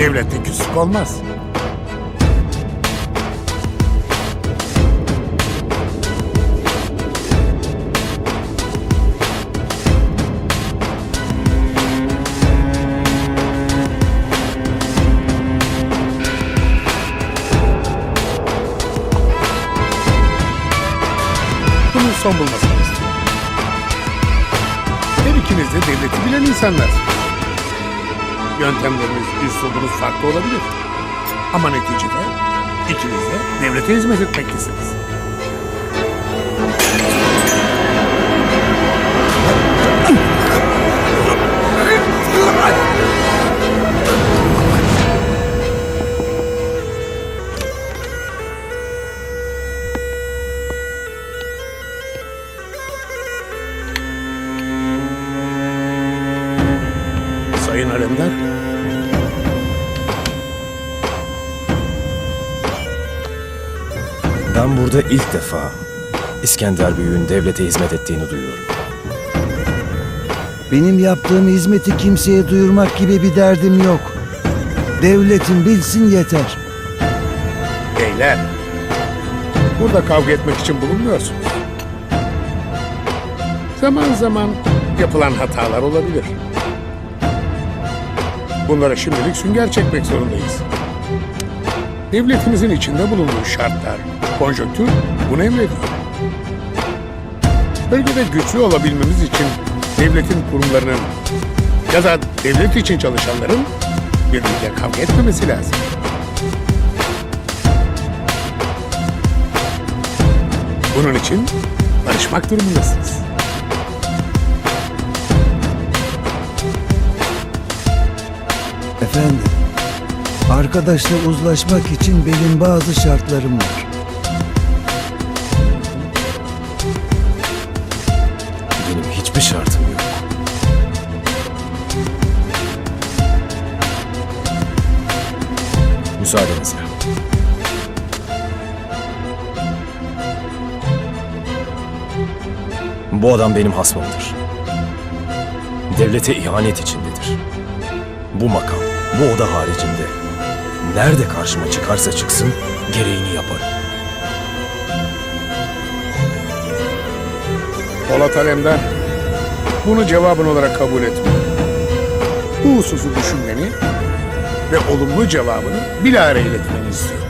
Devlette küslük olmaz. Bunun son bulmasını istiyorum. Her ikiniz de devleti bilen insanlarsınız. Yöntemleriniz, üslubunuz farklı olabilir. Ama neticede ikiniz de devlete hizmet etmektesiniz. Sayın Alemdar, Ben burada ilk defa İskender Büyük'ün devlete hizmet ettiğini duyuyorum. Benim yaptığım hizmeti kimseye duyurmak gibi bir derdim yok. Devletin bilsin yeter. beyler. Burada kavga etmek için bulunmuyorsunuz. Zaman zaman yapılan hatalar olabilir. Bunlara şimdilik sünger çekmek zorundayız. Devletimizin içinde bulunduğu şartlar, konjonktür bunu emrediyor. Bölgede güçlü olabilmemiz için devletin kurumlarının ya da devlet için çalışanların birbiriyle kavga etmemesi lazım. Bunun için barışmak durumundasınız. Efendim, arkadaşla uzlaşmak için benim bazı şartlarım var. Benim hiçbir şartım yok. Müsaadenizle. Bu adam benim hasmımdır. Devlete ihanet içindedir. Bu makam, bu oda haricinde nerede karşıma çıkarsa çıksın gereğini yaparım. Polat Alemdar, bunu cevabın olarak kabul etme. Bu hususu düşünmeni ve olumlu cevabını bilahare iletmeni istiyorum.